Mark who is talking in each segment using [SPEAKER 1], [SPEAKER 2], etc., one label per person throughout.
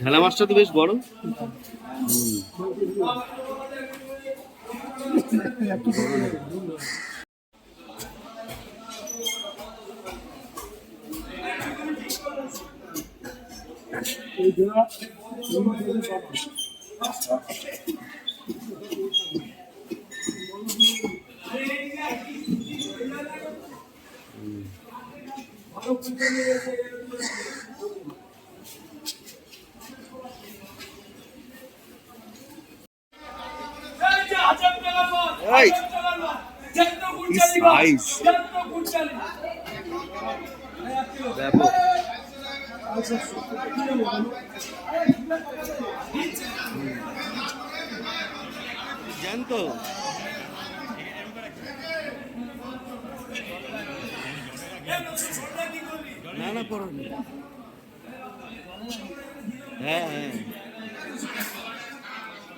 [SPEAKER 1] ঢেলা মাছটা তো বেশ বড়। এই কি সাইজ ব্যাপক জ্যান্ত না না করো না। হ্যাঁ হ্যাঁ।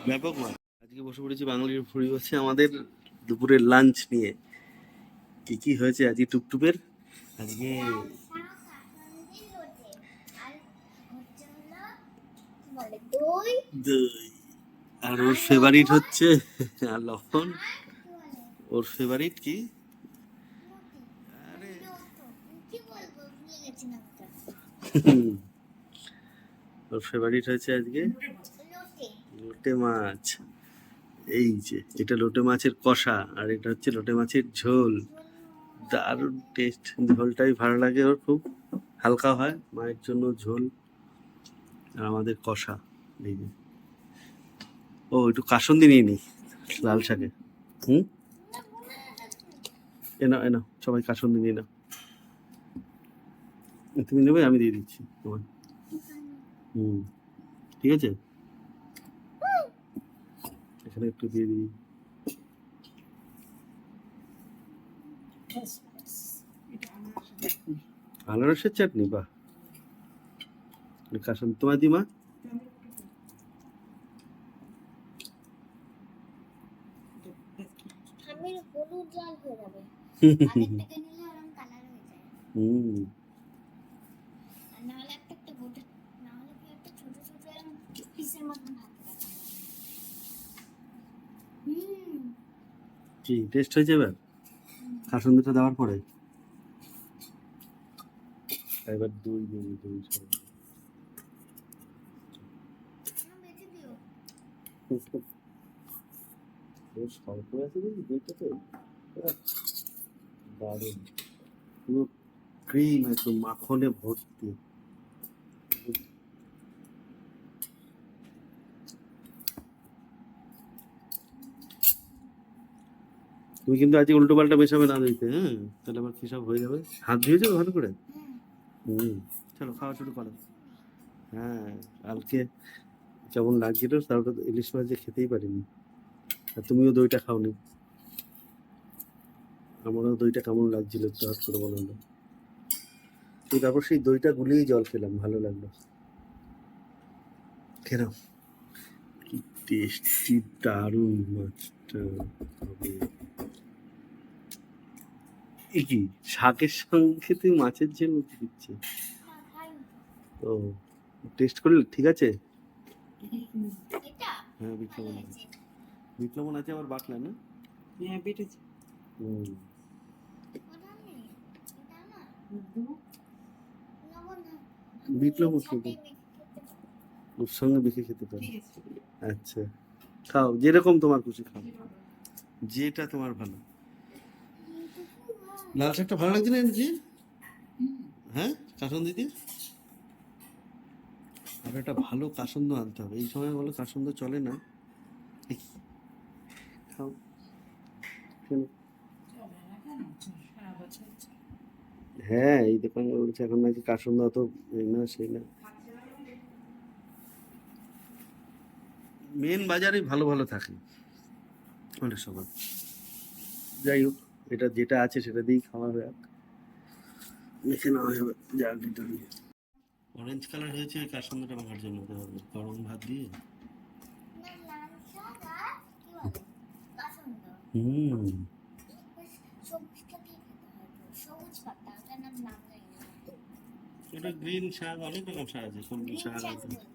[SPEAKER 1] ব্যাপক মাছ। আজকে বসে পড়েছি বাঙালির ফুড়ি হচ্ছে আমাদের দুপুরের লাঞ্চ নিয়ে। কি কি হয়েছে আজকে টুকটুপের আজকে আর ওর ফেভারিট হচ্ছে আর লক্ষণ ওর ফেভারিট কি আরে
[SPEAKER 2] কি বলব ভুলে গেছি নামটা
[SPEAKER 1] ওর ফেভারিট হয়েছে আজকে?
[SPEAKER 2] লোটে
[SPEAKER 1] মাছ। এই যে, এটা লোটে মাছের কষা আর এটা হচ্ছে লোটে মাছের ঝোল। দারুণ টেস্ট ঝোলটাই ভালো লাগে ওর খুব। হালকা হয়, মায়ের জন্য ঝোল আর আমাদের কষা। এই যে। ও, একটু কাসন্দি নিয়ে নি, লাল শাকে। হুম? এনা এনা সবাই কাসন্দি নিয়ে নাও। তুমি নেবে আমি দিয়ে দিচ্ছি তোমার হুম ঠিক আছে? এখানে একটু দিয়ে দিই। আনারসের চাটনি বাহ। কাসন তোমার দিমা?
[SPEAKER 2] স্বামীর হলুদ লাল হয়ে যাবে অনেক থেকে নিলে ওরকম কালার হয়ে যায়
[SPEAKER 1] হুম
[SPEAKER 2] আর নাহলে একটা একটা গোটা নাহলে কি একটা ছোট ছোট এরকম পিসের মতন হাতে রাখা হয়। হুম
[SPEAKER 1] কি টেস্ট হয়েছে এবার কাসন্দিটা দেওয়ার পরে? এবার দই দিবি দই আছে দারুণ। পুরো ক্রিম একদম মাখনে ভর্তি। তুমি কিন্তু আজকে উল্টো পাল্টা মেশাবে না দিতে হ্যাঁ? তাহলে আবার হিসাব হয়ে যাবে। হাত ধুয়েছো ভালো করে?
[SPEAKER 2] হুম।
[SPEAKER 1] চলো, খাওয়া শুরু করো। হ্যাঁ কালকে যেমন লাগছিল তারপরে ইলিশ মাছ যে খেতেই পারিনি। আর তুমিও দইটা খাওনি। আমারও দইটা কেমন লাগছিল, একটু হট করে বলো না তো তারপর সেই দইটা গুলিয়েই জল খেলাম, ভালো লাগল। কেন কি টেস্টি দারুণ মাছটা এ কি শাকের সঙ্গে তুই মাছের ঝোল দিচ্ছে ও টেস্ট করলে? ঠিক আছে? হ্যাঁ বিপ্লবন আছে। বিপ্লবন আছে আবার বাকলা না?
[SPEAKER 3] হ্যাঁ বেটেছে।
[SPEAKER 1] হুম।
[SPEAKER 2] পারি।
[SPEAKER 1] ওর সঙ্গে বেশি খেতে পারি।
[SPEAKER 3] ঠিক আছে।
[SPEAKER 1] আচ্ছা। খাও, যেরকম তোমার খুশি খাও। যেটা তোমার ভালো। লাল শাকটা ভালো লাগছে না এনেছি হ্যাঁ কাসন দিদি? আর একটা ভালো কাসন্দ আনতে হবে। এই সময় বলো কাসন্দ চলে না? খাও। হ্যাঁ এই দোকান বলছে, এখন নাকি কাসন্দ অত না সেই না। মেন বাজারে ভালো ভালো থাকে। অনেক সময়। যাই হোক এটা যেটা আছে সেটা দিয়েই খাওয়া হবে মেখে নেওয়া হবে যা দুটো দিয়ে। অরেঞ্জ কালার হয়েছে ওই কাসন্দটা মাখার জন্য হবে? গরম ভাত দিয়ে? হুম।
[SPEAKER 2] সবুজ
[SPEAKER 1] এটা গ্রিন শাক অনেক রকম শাক আছে শাক
[SPEAKER 2] শাক।
[SPEAKER 1] আছে
[SPEAKER 2] বলব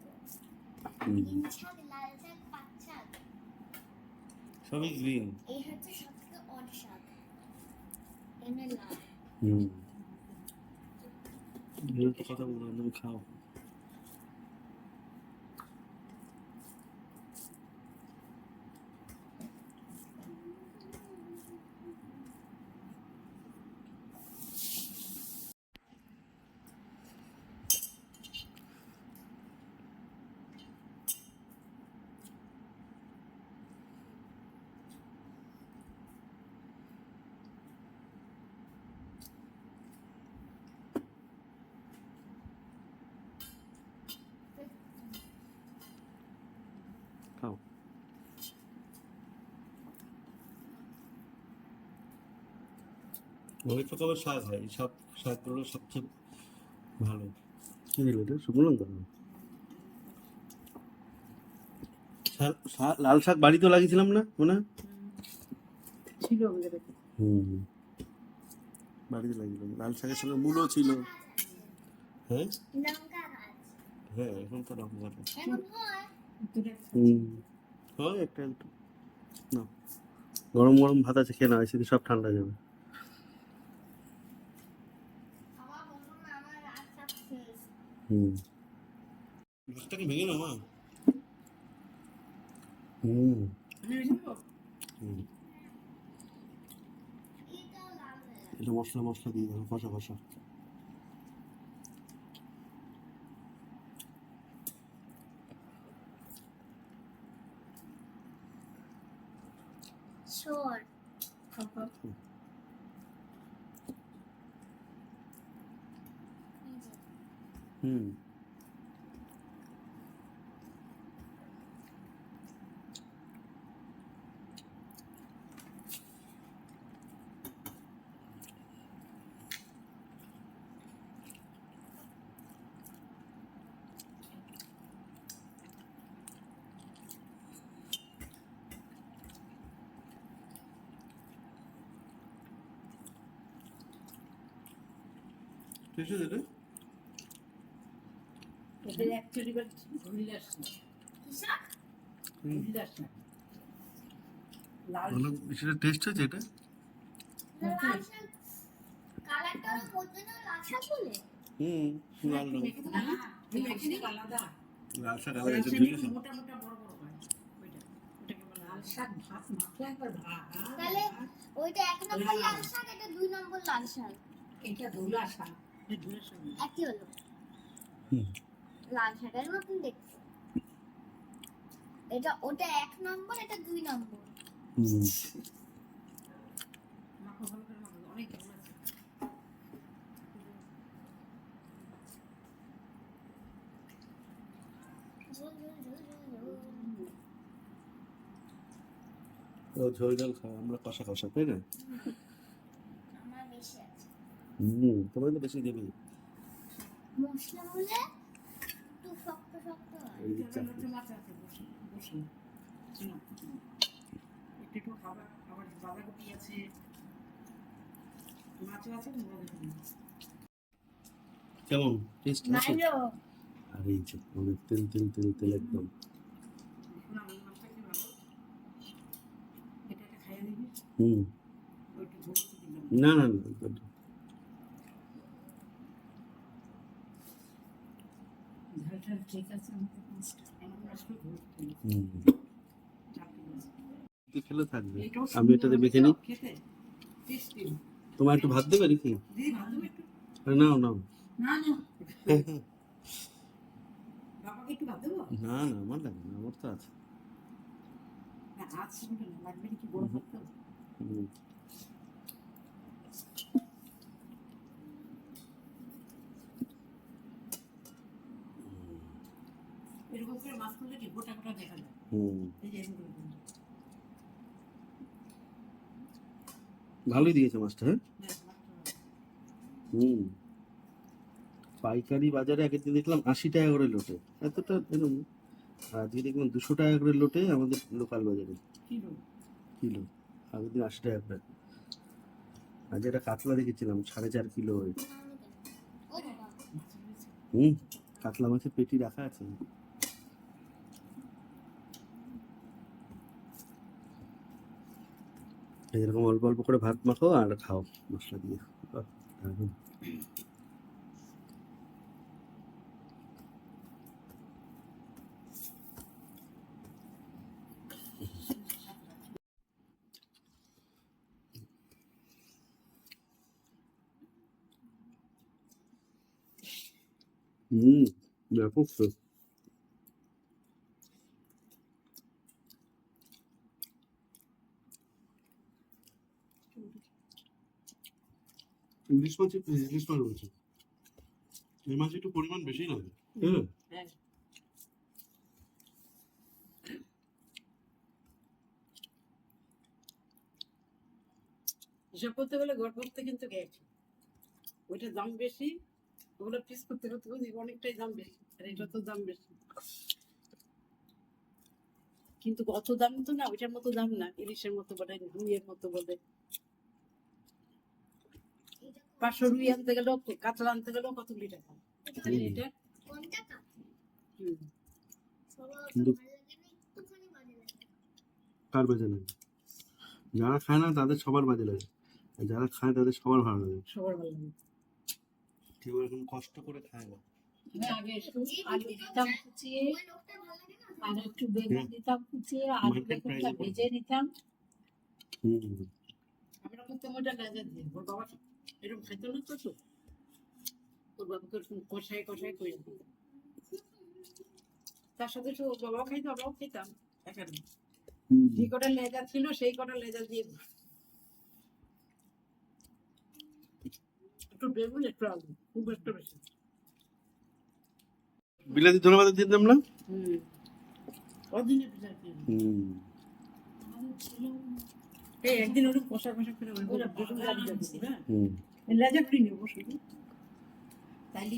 [SPEAKER 1] হুম,
[SPEAKER 2] গ্রিন শাক লাল শাক পাট শাক
[SPEAKER 1] সবই গ্রিন
[SPEAKER 2] এই হচ্ছে সবথেকে অড শাক. এমনি
[SPEAKER 1] হুম। কথা বলো তুমি খাও। হয় সবচেয়ে ভালো। কি দিল এটা? শুকনো লঙ্কা শাক- শাক- লাল শাক বাড়িতেও লাগিয়েছিলাম না মনে?
[SPEAKER 3] ছিল
[SPEAKER 1] হুম। বাড়িতে লাগিয়েছিলাম। লাল শাকের সঙ্গে মূলও ছিল। হ্যাঁ? হ্যাঁ এখন তো লঙ্কা
[SPEAKER 2] হয়।
[SPEAKER 1] হুম। হয়? একটা একটু। না। গরম গরম ভাত আছে খেয়ে না সেদিন সব ঠান্ডা যাবে
[SPEAKER 2] আমার বলুন না আমার রাত সব শেষ
[SPEAKER 1] হুম মাছটাকে ভেঙে নাও মা হুম
[SPEAKER 3] আমি ওই জন্য
[SPEAKER 1] হুম
[SPEAKER 2] এটা লাল হয়ে গেছে।
[SPEAKER 1] এটা মশলা মশলা দিয়ে দেবো কষা কষা
[SPEAKER 2] শোর
[SPEAKER 3] খাবার
[SPEAKER 2] এই যে
[SPEAKER 1] হুম ঠিক আছে এটা
[SPEAKER 3] এদের অ্যাকচুয়ালি বলে ভুলিদাস না
[SPEAKER 2] কি শাক
[SPEAKER 1] হুম
[SPEAKER 3] ভুলিদাস না লাল
[SPEAKER 1] ভালো সেটা টেস্ট হয়েছে এটা?
[SPEAKER 2] লাল লাল
[SPEAKER 1] হুম
[SPEAKER 3] শাক আলাদা
[SPEAKER 1] লাল শাক
[SPEAKER 3] মোটা মোটা বড় বড় হয় ওইটা লাল শাক ভাত মাখলে একবার ভাত
[SPEAKER 2] তাহলে ওইটা এক নম্বর লাল শাক এটা দুই নম্বর লাল শাক।
[SPEAKER 3] এটা ধুলা শাক এটা ধুলা শাক
[SPEAKER 2] একই হলো
[SPEAKER 1] হুম।
[SPEAKER 2] লাল শাকের মতন দেখতে এটা ওটা এক নম্বর এটা দুই নম্বর। ঝোল ঝোল
[SPEAKER 1] আমরা কষা কষা তাই না? হুম তোমার তো বেশি দেবে
[SPEAKER 2] মশলা একটু শক্ত শক্ত হয়
[SPEAKER 1] এই যে চাপ।
[SPEAKER 3] মাছ আছে? বসে বসে একটু একটু খাবার আবার বাঁধাকপি আছে মাছও আছে
[SPEAKER 1] কেমন টেস্ট আছে আর এই যে অনেক তেল তেল তেল তেল একদম। হুম। না না না এটা-
[SPEAKER 3] ঝালটা ঠিক আছে আমাদের মাছটা আমার মাছটা ঝোল দিই।
[SPEAKER 1] হুম
[SPEAKER 3] চারটে
[SPEAKER 1] খেলে থাকবে। আমি এটাতে মেখে নিই। তোমার একটু ভাত দেবে নাকি?
[SPEAKER 3] দিদি ভাত দেবে একটু।
[SPEAKER 1] নাও নাও।
[SPEAKER 3] না না।
[SPEAKER 1] আমার লাগবে না আমার তো আছে।
[SPEAKER 3] মাছ করলে কি গোটা গোটা দেখা যায়।
[SPEAKER 1] ভালোই দিয়েছে মাছটা হ্যাঁ। হুম। পাইকারি বাজারে আগের দিন দেখলাম আশি টাকা করে লোটে। এতটা এরকম আর আজকে দেখলাম দুশো টাকা করে লোটে আমাদের লোকাল বাজারে।
[SPEAKER 3] কিলো?
[SPEAKER 1] কিলো। আগের দিন আশি টাকা করে। আজ একটা কাতলা দেখেছিলাম সাড়ে চার কিলো
[SPEAKER 3] মাছের
[SPEAKER 1] হুম। কাতলা মাছের পেটি রাখা আছে। এরকম অল্প অল্প করে ভাত মাখো আর খাও মশলা দিয়ে। হুম ব্যাপক তো ইলিশ মাছ ইলিশ মাছ বলছে। এই মাছ একটু পরিমাণ বেশি লাগে।
[SPEAKER 3] হ্যাঁ। হিসাব করতে গেলে ঘর করতে কিন্তু গেছে ওইটার দাম বেশি ওগুলো পিস করতে করতে বুঝি অনেকটাই দাম বেশি আর এটা তো দাম বেশি। কিন্তু অত দাম তো না ওইটার মতো দাম না ইলিশের মতো বলে রুইয়ের মতো বলে পাঁচশো রুই আনতে গেলেও কাতলা আনতে গেলেও কতগুলি টাকা
[SPEAKER 1] কিন্তু-। কার বাজে লাগে? যারা খায় না তাদের সবার বাজে লাগে। আর যারা খায় তাদের সবার ভালো লাগে।
[SPEAKER 3] সবার ভালো লাগে।
[SPEAKER 1] কেউ এরকম কষ্ট করে খায় না।
[SPEAKER 3] আগে একটু আলু দিতাম কুচিয়ে
[SPEAKER 2] ওই লোকটার ভালো লাগে না?
[SPEAKER 3] আর একটু বেগুন দিতাম। কুচিয়ে আলু
[SPEAKER 1] Market
[SPEAKER 3] বেগুনটা ভেজে নিতাম আমরা ওর বাবা এরকম খাইতো না তো তো ওর বাবাকে এরকম কষাই কষাই করে তার সাথে তো ওর বাবাও খাইতো আমরাও খেতাম এখানে যে কটা লেজা ছিল সেই কটা লেজা দিয়ে একটু বেগুন একটু আলু খুব একটা বেশি
[SPEAKER 1] বিলাতি ধন্যবাদ দিয়ে দিলাম না?
[SPEAKER 3] হুম। অদিনে করি
[SPEAKER 1] হুম।
[SPEAKER 3] একদিন ওরকম করে যাবে হ্যাঁ। লেজা ফ্রি নেব শুধু
[SPEAKER 4] তাইলে।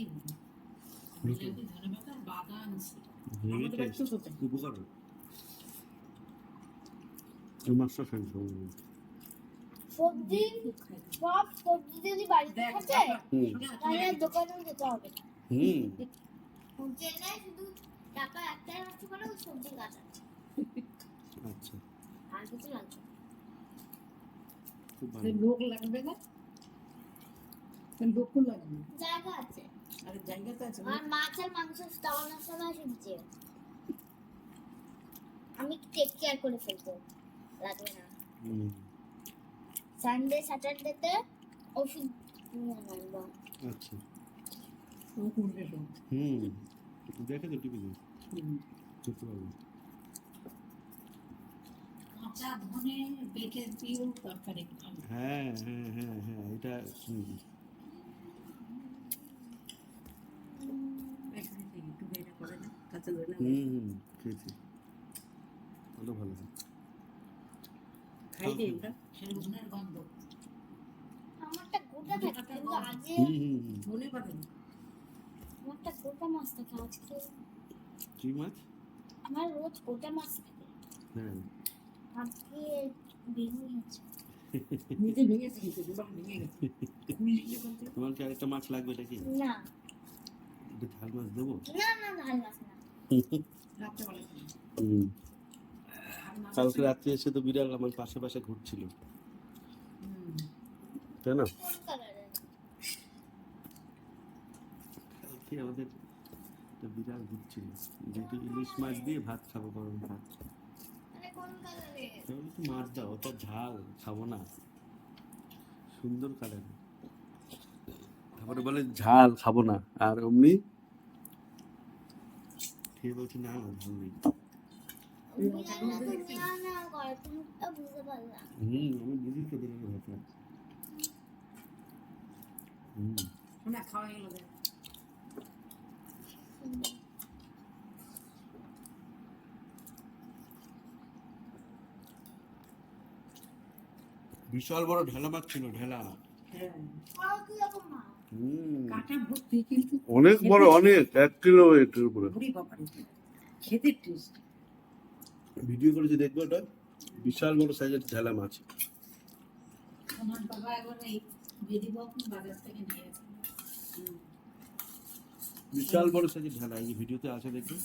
[SPEAKER 2] সবজি? সব সবজি যদি বাড়িতে
[SPEAKER 3] দেখ
[SPEAKER 2] থাকে তাহলে দোকানেও যেতে হবে
[SPEAKER 1] হুম।
[SPEAKER 2] হোটেলে শুধু টাকা একটাই নষ্ট করে সবজি গাছ
[SPEAKER 1] আচ্ছা।
[SPEAKER 2] আর কিছু লাগবে না।
[SPEAKER 1] খুব ভালো।
[SPEAKER 3] লোক লাগবে না? লোকও লাগবে
[SPEAKER 2] জায়গা আছে।
[SPEAKER 3] আরে জায়গা তো আছে
[SPEAKER 2] আর মাছ আর মাংস খাওয়ানোর সময় সবজি আমি টেক কেয়ার করে ফেলব। লাগবে না।
[SPEAKER 1] হুম।
[SPEAKER 2] সানডে স্যাটারডেতে ওষুধ আনব।
[SPEAKER 1] আচ্ছা। হুম। দেখে তো টিভিতে। দেখতে পারব
[SPEAKER 4] কাঁচা ধনে বেটে দিয়েও তরকারি
[SPEAKER 1] হ্যাঁ হ্যাঁ হ্যাঁ হ্যাঁ এটা হুম হুম হুম খেয়েছি। ভালো ভালো
[SPEAKER 3] খাই ওটা
[SPEAKER 4] গন্ধ।
[SPEAKER 2] আমারটা গোটা থাকে আজকে
[SPEAKER 1] হুম হুম হুম।
[SPEAKER 3] পারে
[SPEAKER 2] আমারটা গোটা মাছ থাকে আজকে।
[SPEAKER 1] কি মাছ?
[SPEAKER 2] আমার রোজ গোটা মাছ থাকে।
[SPEAKER 1] হ্যাঁ। তোমার কি আরেকটা মাছ লাগবে এটা কি
[SPEAKER 2] না।
[SPEAKER 1] এটা ঝাল মাছ দেবো?
[SPEAKER 2] না না ঝাল মাছ না।
[SPEAKER 1] কালকে রাত্রে এসে তো বিড়াল আমার পাশে পাশে ঘুরছিল। তাই না? কালকে আমাদের একটা বিড়াল ঘুরছিল। যেহেতু ইলিশ মাছ দিয়ে ভাত খাব গরম ভাত
[SPEAKER 2] মানে কোন কালারের
[SPEAKER 1] তাহলে তো মাছ দাও ওটা ঝাল খাব না। সুন্দর কালার। তারপরে বলে ঝাল খাব না। আর অমনি? খেয়ে বলছি না না ঝাল নেই। হুম আমি বুঝি তো দিলাম ভাতটা হুম
[SPEAKER 3] খাওয়া গেল
[SPEAKER 1] বিশাল বড় ঢেলা মাছ ছিল ঢেলা।
[SPEAKER 3] হ্যাঁ
[SPEAKER 1] অনেক বড় অনেক এক কিলো এটার উপরে।
[SPEAKER 3] খেতে
[SPEAKER 1] ভিডিও করেছি দেখব ওটা বিশাল বড় সাইজের ঢেলা মাছ।
[SPEAKER 4] আমার বাবা একবার এই বেদি বাজার থেকে নিয়ে
[SPEAKER 1] বিশাল বড় সাইজের ঢেলা এই ভিডিওতে আছে দেখুন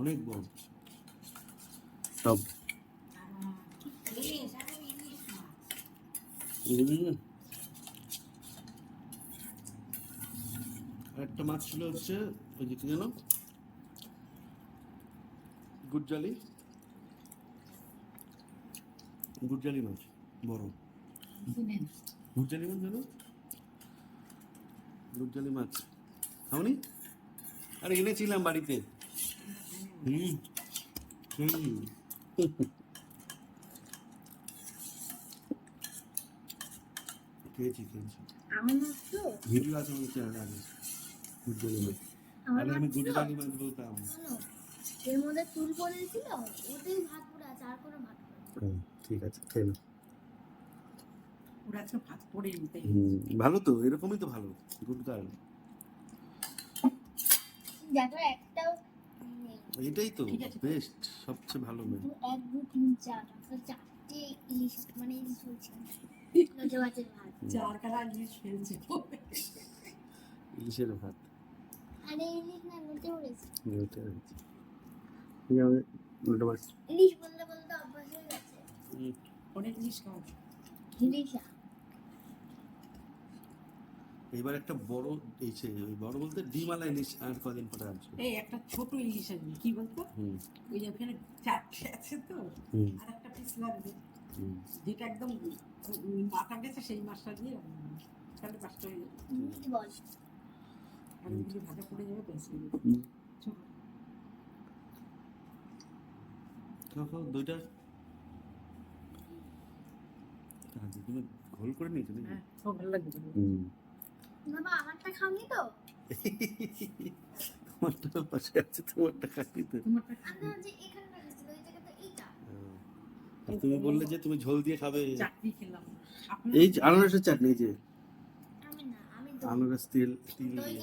[SPEAKER 1] অনেক বড়। সব হুম। আর একটা মাছ ছিল হচ্ছে ওই যে কি যেন? গুজ্জালি গুজ্জালি মাছ বড়। গুজ্জালি মাছ জানো গুজ্জালি মাছ। খাওনি? আরে এনেছিলাম বাড়িতে। হুম। হুম। খেয়েছি খেয়েছি
[SPEAKER 2] আমার
[SPEAKER 1] ভিডিও আছে চ্যানেলে আগে মাছ আরে আমি
[SPEAKER 2] মাছ
[SPEAKER 1] বলতাম
[SPEAKER 2] এর মধ্যে তুল পড়েছিল ওতেই ভাত পুরো আছে আর কোনো ভাত
[SPEAKER 1] ঠিক আছে খেয়ে নাও। ভালো তো এরকমই তো ভালো গুড গার্ল এটাই তো বেস্ট সবচেয়ে ভালো মেয়ে।
[SPEAKER 2] এক দু তিন চার চারটে ইলিশ মানে ইলিশ
[SPEAKER 1] ইলিশের ভাত।
[SPEAKER 2] ইলিশ বলতে বলতে অভ্যাস হয়ে গেছে।
[SPEAKER 3] অনেক খাওয়া।
[SPEAKER 1] এইবার একটা বড় এই সে ওই বড় বলতে ডিমালা ইলিশ আর কদিন পরে আসবে।
[SPEAKER 3] এই একটা ছোট ইলিশ আছে কি বলতো? ওই যে ওখানে চারটে আছে তো আর একটা পিস লাগবে। যেটা একদম মাথা গেছে সেই মাছটা দিয়ে তাহলে পাঁচটা হয়ে যাবে। আর ভাজা পড়ে যাবে।
[SPEAKER 1] খাও খাও দুইটা? তুমি ঘোল করে নিয়েছো নাকি?
[SPEAKER 3] হ্যাঁ খুব ভালো লাগবে
[SPEAKER 2] বাবা আমারটা খাওনি তো?
[SPEAKER 1] তোমারটা পাশে আছে তোমারটা খাচ্ছি তো।
[SPEAKER 3] তোমারটা
[SPEAKER 2] আমি ভাবছি এখানটা গেছিল ওই জায়গাতে এইটা
[SPEAKER 1] হ্যাঁ। আর তুমি বললে যে তুমি ঝোল দিয়ে খাবে।
[SPEAKER 3] চাটনি খেলাম।
[SPEAKER 1] এই যে আনারসের চাটনি এই যে?
[SPEAKER 2] আমি না আমি দই।
[SPEAKER 1] আনারস তেল তিল দিয়ে।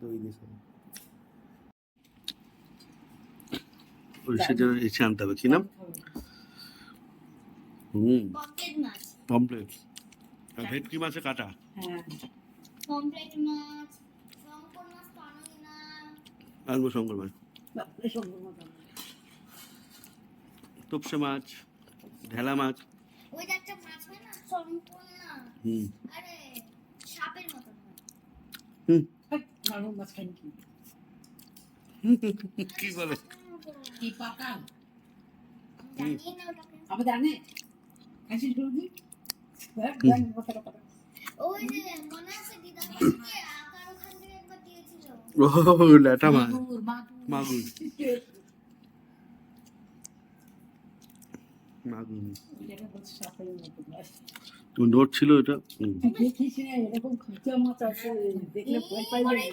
[SPEAKER 1] দই দিয়ে খাবে। ওই সেটা এসে আনতে হবে কি নাম? হুম।
[SPEAKER 2] পকেট
[SPEAKER 1] পমপ্লেট আর ভেটকি মাছে কাটা?
[SPEAKER 3] হ্যাঁ।
[SPEAKER 2] মাছ শঙ্কর মাছ
[SPEAKER 1] মাছ। তোপসে মাছ ঢেলা মাছ।
[SPEAKER 2] ওই একটা মাছ হয় না? শঙ্কর
[SPEAKER 1] হুম।
[SPEAKER 2] আরে সাপের মতন
[SPEAKER 1] হুম।
[SPEAKER 3] মাছ খাই কি
[SPEAKER 1] কি বলে?
[SPEAKER 4] কি পাকান
[SPEAKER 2] জানি ওই যে মনে আছে দিদা আকার ওখান থেকে একবার দিয়েছিল।
[SPEAKER 1] ও মাছ।
[SPEAKER 4] মাগুর মাগুর
[SPEAKER 1] মাগুর মাগুর
[SPEAKER 3] যেটা বলছে সাপের মতো মাছ
[SPEAKER 1] নোট ছিল এটা হুম।
[SPEAKER 3] তুই দেখিস না এরকম খুঁচা মাছ আছে দেখলে ভয় পাই
[SPEAKER 2] করেই তো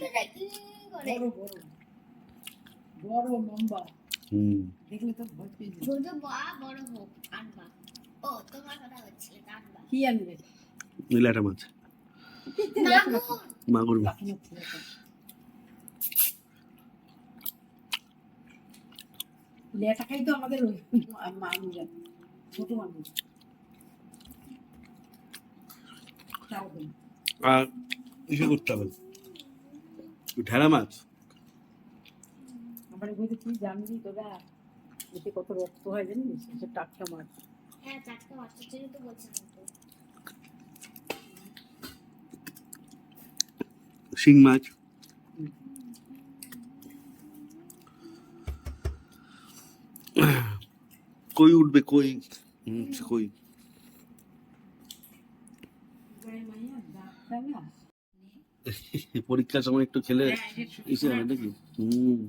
[SPEAKER 2] যায়, কি করে
[SPEAKER 3] বড় বড় বড় লম্বা
[SPEAKER 1] হুম।
[SPEAKER 3] দেখলে তো ভয় পেয়ে যাবে
[SPEAKER 2] ছোট বা বড় হোক আনবা ও তোমার কথা হচ্ছিল আনবা
[SPEAKER 3] কি আনবে
[SPEAKER 1] এই মাছ।
[SPEAKER 2] মাগুর
[SPEAKER 1] মাগুর মাছ।
[SPEAKER 3] বাকি না ছেলে তো। লেটা খাই তো আমাদের
[SPEAKER 1] আর ইসে করতে হবে। ঢেলা মাছ।
[SPEAKER 3] আমার বইতে তুই জানবি তোরা? এতে কত রক্ত হয় জানিস? সে টাটকা মাছ।
[SPEAKER 2] হ্যাঁ টাটকা মাছের জন্য তো বলছিলাম
[SPEAKER 1] শিং মাছ। কই উঠবে কই? কই? পরীক্ষার সময় একটু খেলে
[SPEAKER 3] হ্যাঁ,
[SPEAKER 1] ইসে হবে নাকি? হুম।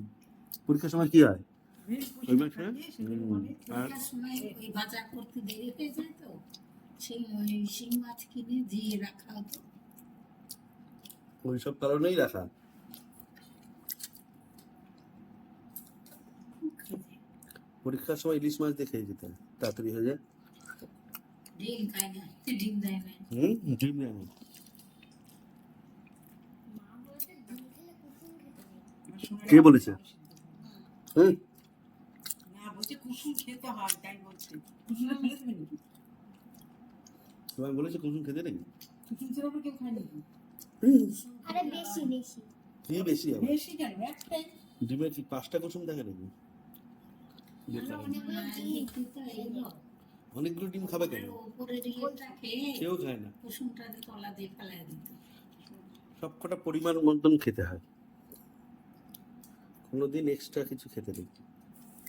[SPEAKER 1] পরীক্ষার সময় কি হয়? ওই মাছ
[SPEAKER 3] পরিষ্কার
[SPEAKER 1] হ্যাঁ?
[SPEAKER 3] দিয়ে সেগুলো
[SPEAKER 1] হুম।
[SPEAKER 3] অনেক
[SPEAKER 1] আর?
[SPEAKER 4] এটার সময় ওই বাজার করতে দেরি হয়ে যায় তো সেই ওই শিং মাছ কিনে দিয়ে রাখা হতো
[SPEAKER 1] ওই সব কারণেই রাখা
[SPEAKER 4] খুব খেতে
[SPEAKER 1] পরীক্ষার সময় ইলিশ মাছ দেখে যেতে তাড়াতাড়ি হয়ে যায়।
[SPEAKER 4] ডিম খায় না ডিম দেয় না।
[SPEAKER 1] হুম? ডিম দেয় না।
[SPEAKER 2] ডিম
[SPEAKER 1] কে বলেছে? হুম?
[SPEAKER 3] হয়
[SPEAKER 1] তোমায় বলেছে কুসুম খেতে নাকি?
[SPEAKER 2] আরে বেশি বেশি।
[SPEAKER 1] দিয়ে বেশি আবার?
[SPEAKER 3] বেশি কেন? একটাই।
[SPEAKER 1] ডিমের কি পাঁচটা কুসুম থাকে নাকি।
[SPEAKER 2] অনেকগুলো ডিম।
[SPEAKER 4] তো
[SPEAKER 1] খাবে কেন? কেউ খায় না।
[SPEAKER 4] কুসুমটা দিয়ে তলা দিয়ে ফেলাই দিত
[SPEAKER 1] সব কটা পরিমাণ মতন খেতে হয়। কোনোদিন এক্সট্রা কিছু খেতে নেই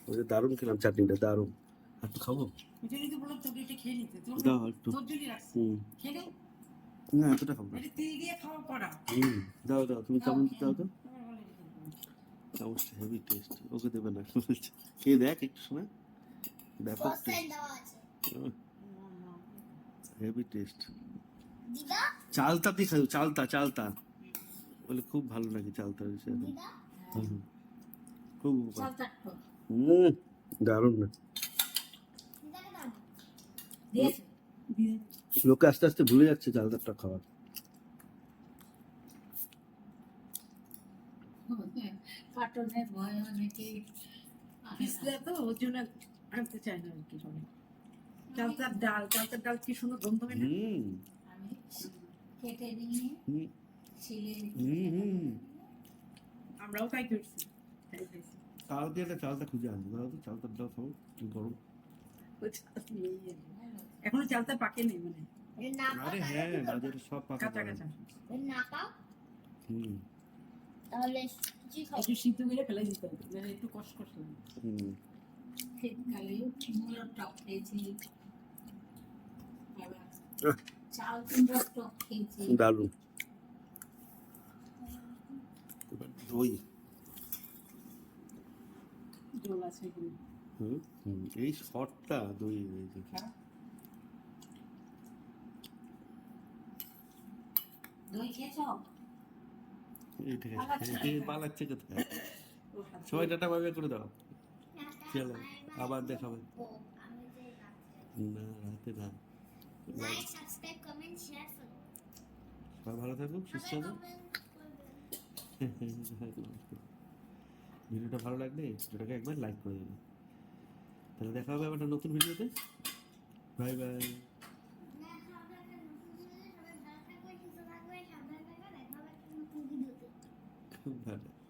[SPEAKER 1] ওই যে দারুণ খেলাম চাটনিটা দারুণ। আর একটু খাব? দাও একটু।
[SPEAKER 3] নে
[SPEAKER 1] এতটা খাব দাও দাও। তুমি চামচ দাও তো
[SPEAKER 3] তোমার বলে রেখে দেবো।
[SPEAKER 1] চামচটা হেভি টেস্ট ওকে দেবে না। বলছে খেয়ে দেখ একটু শোনা ব্যাপক হেভি টেস্ট চালতা দিয়ে খাও চালতা চালতা। বলে খুব ভালো লাগে চালতা। বিষয় হুম খুব উপকার। হুম দারুণ না। লোকে আস্তে আস্তে ভুলে যাচ্ছে চালতাটা খাওয়া
[SPEAKER 4] কার্টুনের ভয়ে অনেকে
[SPEAKER 3] পিছলে তো ওর জন্য আনতে চায় না আর কি চালতার ডাল চালতার ডাল কি সুন্দর গন্ধ হয় না?
[SPEAKER 4] আমি কেটে নিয়ে ছিলে
[SPEAKER 3] আমরাও তাই করছি তাই খাইছি।
[SPEAKER 1] কালকে একটা চালতা খুঁজে আনব। দাও তো চালতার ডাল খাব কি গরম।
[SPEAKER 3] এখনও চালতা পাকে নেই মানে?
[SPEAKER 1] আরে হ্যাঁ সব পাকা
[SPEAKER 3] কাঁচা
[SPEAKER 1] হুম।
[SPEAKER 2] তাহলে
[SPEAKER 3] একটু সিদ্ধ করে ফেলে দিতে হবে। মানে একটু কষ্ট কষ্ট
[SPEAKER 4] শীতকালে মূলোর টক খেয়েছি। চাল কুমড়োর টক খেয়েছি।
[SPEAKER 1] দারুণ। দই। এই শটটা দই এই
[SPEAKER 3] খা।
[SPEAKER 4] দই খেয়েছ?
[SPEAKER 1] এই ঠিক আছে। এই পালাচ্ছে কোথায়? সবাই টাটা বাই বাই করে দাও। চলো আবার দেখাবে।
[SPEAKER 2] যে রাত্রে-
[SPEAKER 1] না রাতে না।
[SPEAKER 2] লাইক সাবস্ক্রাইব কমেন্ট শেয়ার করুন
[SPEAKER 1] সবাই ভালো থাকুক সুস্থ থাকুক। ভিডিওটা ভালো লাগলে ভিডিওটাকে একবার লাইক করে দেবে তাহলে দেখা হবে আবার একটা নতুন ভিডিওতে। বাই বাই
[SPEAKER 2] দেখা হবে একটা নতুন ভিডিওতে। সবাই ভালো থাকবে,